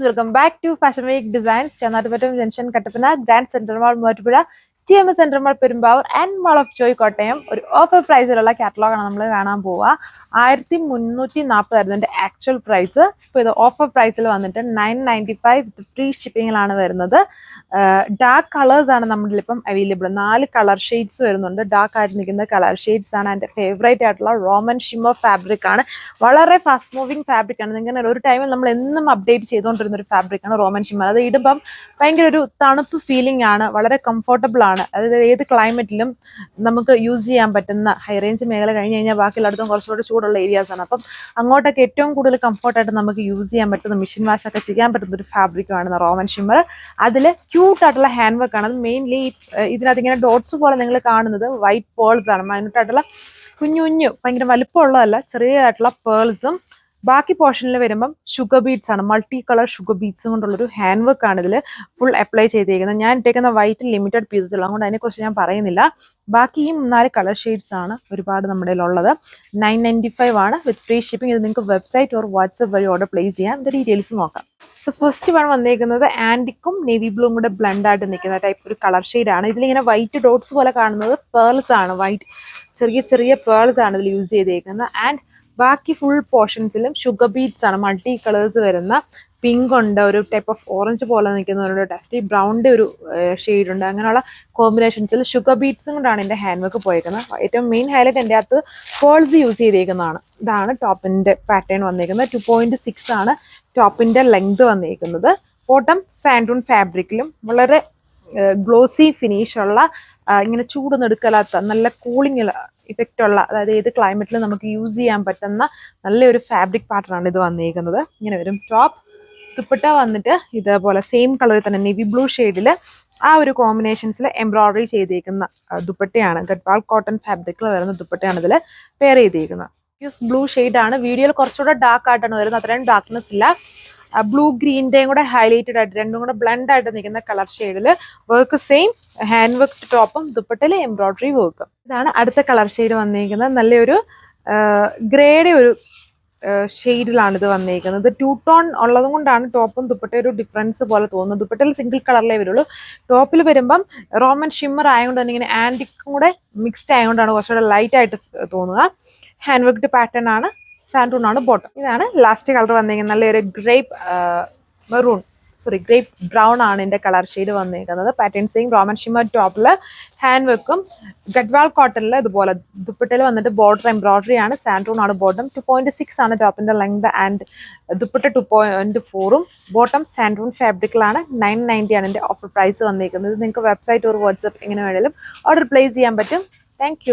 Viewers welcome back to fashion week designs Chennattupattam junction Kattappana grand central mall Muvattupuzha T M S central mall Perumbavoor and mall of joy Kottayam. ഒരു offer പ്രൈസിലുള്ള കാറ്റലോഗാണ് നമ്മൾ കാണാൻ പോവുക. ആയിരത്തി മുന്നൂറ്റി നാൽപ്പതായിരുന്നു എന്റെ actual price ഇപ്പോൾ ഇത് offer പ്രൈസിൽ വന്നിട്ട് nine ninety five with free ഷിപ്പിങ്ങിലാണ് വരുന്നത്. ഡാർക്ക് കളേഴ്സ് ആണ് നമ്മുടെ ഇപ്പം അവൈലബിൾ നാല് കളർ ഷെയ്ഡ്സ് വരുന്നുണ്ട്. ഡാർക്ക് ആയിട്ട് നിൽക്കുന്ന കളർ ഷെയ്ഡ്സ് ആണ് എന്റെ ഫേവറേറ്റ് ആയിട്ടുള്ള റോമൻ ഷിമ്മർ ഫാബ്രിക് ആണ്. വളരെ ഫാസ്റ്റ് മൂവിങ് ഫാബ്രിക് ആണ്. ഇങ്ങനെ ഒരു ടൈമിൽ നമ്മൾ എന്നും അപ്ഡേറ്റ് ചെയ്തുകൊണ്ടിരുന്ന ഒരു ഫാബ്രിക് ആണ് റോമൻ ഷിമ്മർ അത് ഇടുമ്പം ഭയങ്കര ഒരു തണുപ്പ് ഫീലിംഗ് ആണ്. വളരെ കംഫർട്ടബിൾ ആണ്. അതായത് ഏത് ക്ലൈമറ്റിലും നമുക്ക് യൂസ് ചെയ്യാൻ പറ്റുന്ന ഹൈ റേഞ്ച് മേഖല കഴിഞ്ഞ് കഴിഞ്ഞാൽ ബാക്കിയുള്ളിടത്തും കുറച്ചുകൂടെ ചൂടുള്ള ഏരിയാസ് ആണ്. അപ്പം അങ്ങോട്ടൊക്കെ ഏറ്റവും കൂടുതൽ കംഫർട്ടായിട്ട് നമുക്ക് യൂസ് ചെയ്യാൻ പറ്റുന്ന മെഷീൻ വാഷ് ഒക്കെ ചെയ്യാൻ പറ്റുന്ന ഒരു ഫാബ്രിക് ആണ് റോമൻ ഷിമ്മർ അതിൽ ക്യൂട്ട് ആയിട്ടുള്ള ഹാൻഡ് വർക്ക് ആണ്. അത് മെയിൻലി ഇതിനകത്ത് ഇങ്ങനെ ഡോട്ട്സ് പോലെ നിങ്ങൾ കാണുന്നത് വൈറ്റ് പേൾസ് ആണ്. മൈനൂട്ടായിട്ടുള്ള കുഞ്ഞു കുഞ്ഞു ഭയങ്കര വലുപ്പമുള്ളതല്ല ചെറിയതായിട്ടുള്ള പേൾസും ബാക്കി പോർഷനിൽ വരുമ്പം ഷുഗർ ബീഡ്സ് ആണ്. മൾട്ടി കളർ ഷുഗർ ബീഡ്സ് കൊണ്ടുള്ളൊരു ഹാൻഡ് വർക്ക് ആണ് ഇതിൽ ഫുൾ അപ്ലൈ ചെയ്തേക്കുന്നത്. ഞാൻ ഇട്ടേക്കുന്ന വൈറ്റ് ലിമിറ്റഡ് പീസസ് ഉള്ളത് അതുകൊണ്ട് അതിനെക്കുറിച്ച് ഞാൻ പറയുന്നില്ല. ബാക്കി ഈ നാല് കളർ ഷെയ്ഡ്സ് ആണ് ഒരുപാട് നമ്മുടെ ഉള്ളത്. നയൻ നയന്റി ഫൈവ് ആണ് വിത്ത് ഫ്രീ ഷിപ്പിംഗ് ഇത് നിങ്ങൾക്ക് വെബ്സൈറ്റ് ഓർ വാട്സപ്പ് വഴി ഓർഡർ പ്ലേസ് ചെയ്യാം. ഇതിന്റെ ഡീറ്റെയിൽസ് നോക്കാം. സോ ഫസ്റ്റ് വൺ വന്നേക്കുന്നത് ആന്റിക്കും നേവി ബ്ലൂവും കൂടെ ബ്ലെൻഡ് ആയിട്ട് നിൽക്കുന്ന ടൈപ്പ് ഒരു കളർ ആണ്. ഇതിലിങ്ങനെ വൈറ്റ് ഡോട്ട്സ് പോലെ കാണുന്നത് പേൾസ് ആണ്. വൈറ്റ് ചെറിയ ചെറിയ പേൾസ് ആണ് ഇതിൽ യൂസ് ചെയ്തേക്കുന്നത്. ആൻഡ് ബാക്കി ഫുൾ പോർഷൻസിലും ഷുഗർ ബീറ്റ്സ് ആണ്. മൾട്ടി കളേഴ്സ് വരുന്ന പിങ്ക് ഉണ്ട് ഒരു ടൈപ്പ് ഓഫ് ഓറഞ്ച് പോലെ നിൽക്കുന്ന ഒരു ഡസ്റ്റി ബ്രൗണിന്റെ ഒരു ഷെയ്ഡ് ഉണ്ട്. അങ്ങനെയുള്ള കോമ്പിനേഷൻസിൽ ഷുഗർ ബീറ്റ്സും കൊണ്ടാണ് എന്റെ ഹാൻഡ് വർക്ക് പോയിരിക്കുന്നത് ഏറ്റവും മെയിൻ ഹൈലൈറ്റ് എന്റെ അകത്ത് പേൾസ് യൂസ് ചെയ്തേക്കുന്നതാണ്. ഇതാണ് ടോപ്പിന്റെ പാറ്റേൺ വന്നിരിക്കുന്നത് ടു പോയിന്റ് സിക്സ് ആണ് ടോപ്പിന്റെ ലെങ്ത് വന്നിരിക്കുന്നത് ബോട്ടം സാൻഡൂൺ ഫാബ്രിക്കിലും വളരെ ഗ്ലോസി ഫിനിഷുള്ള ഇങ്ങനെ ചൂടൊന്നും എടുക്കലാത്ത നല്ല കൂളിംഗ് ഇഫക്റ്റ് ഉള്ള അതായത് ഏത് ക്ലൈമറ്റിലും നമുക്ക് യൂസ് ചെയ്യാൻ പറ്റുന്ന നല്ലൊരു ഫാബ്രിക് പാറ്റേൺ ആണ് ഇത് വന്നിരിക്കുന്നത് ഇങ്ങനെ വരും. ടോപ്പ് ദുപ്പട്ട വന്നിട്ട് ഇതേപോലെ സെയിം കളറിൽ തന്നെ നെവി ബ്ലൂ ഷെയ്ഡിൽ ആ ഒരു കോമ്പിനേഷൻസിൽ എംബ്രോയിഡറി ചെയ്തിരിക്കുന്ന ദുപ്പട്ടയാണ്. ഗഡ്വാൾ കോട്ടൺ ഫാബ്രിക്കിൽ വരുന്ന ദുപ്പട്ടയാണ് ഇതിൽ പെയർ ചെയ്തിരിക്കുന്നത് ബ്ലൂ ഷെയ്ഡാണ് വീഡിയോയിൽ കുറച്ചുകൂടെ ഡാർക്ക് ആയിട്ടാണ് വരുന്നത്. അത്രയും ഡാർക്ക്നെസ് ഇല്ല. ബ്ലൂ ഗ്രീന്റെയും കൂടെ ഹൈലൈറ്റഡ് ആയിട്ട് രണ്ടും കൂടെ ബ്ലെൻഡ് ആയിട്ട് നിൽക്കുന്ന കളർ ഷെയ്ഡിൽ വർക്ക് സെയിം ഹാൻഡ് വർക്ക് ടോപ്പും ദുപ്പട്ടയിലെ എംബ്രോയിഡറി വർക്കും ഇതാണ് അടുത്ത കളർ ഷെയ്ഡ് വന്നിരിക്കുന്നത്. നല്ലൊരു ഗ്രേയുടെ ഒരു ഷെയ്ഡിലാണ് ഇത് വന്നിരിക്കുന്നത്. ടൂ ടോൺ ഉള്ളത് കൊണ്ടാണ് ടോപ്പും ദുപ്പട്ട ഒരു ഡിഫറൻസ് പോലെ തോന്നുന്നത്. ദുപ്പട്ടയിൽ സിംഗിൾ കളറിലേ വരുള്ളൂ. ടോപ്പിൽ വരുമ്പം റോമൻ ഷിമ്മർ ആയതുകൊണ്ട് തന്നെ ഇങ്ങനെ ആന്റിക്കും കൂടെ മിക്സ്ഡ് ആയതുകൊണ്ടാണ് കുറച്ചുകൂടെ ലൈറ്റ് ആയിട്ട് തോന്നുക. ഹാൻഡ് വർക്ക്ഡ് പാറ്റേൺ ആണ്. സാൻഡൂൺ ആണ് ബോട്ടം ഇതാണ് ലാസ്റ്റ് കളർ വന്നിരിക്കുന്നത് നല്ലൊരു grape maroon sorry grape brown ആണ് എന്റെ കളർ ഷെയ്ഡ് വന്നിരിക്കുന്നത് പാറ്റേൺ സെയിം റോമൻ ഷിമർ ടോപ്പിൽ ഹാൻഡ് വർക്കും ഗഡ്വാൾ കോട്ടണിൽ ഇതുപോലെ ദുപ്പട്ടയിൽ വന്നിട്ട് ബോർഡർ എംബ്രോയിഡറി ആണ്. സാൻഡ്രൂൺ ആണ് ബോട്ടം ടു പോയിന്റ് സിക്സ് ആണ് ടോപ്പിന്റെ length and dupatta two point ഫോറും ബോട്ടം സാൻഡ്രൂൺ ഫാബ്രിക്കിലാണ് നയൻ നയന്റി ആണ് എന്റെ ഓഫർ പ്രൈസ് വന്നിരിക്കുന്നത് നിങ്ങൾക്ക് വെബ്സൈറ്റ് ഒരു വാട്സപ്പ് എങ്ങനെ വേണേലും ഓർഡർ പ്ലേസ് ചെയ്യാൻ പറ്റും. താങ്ക്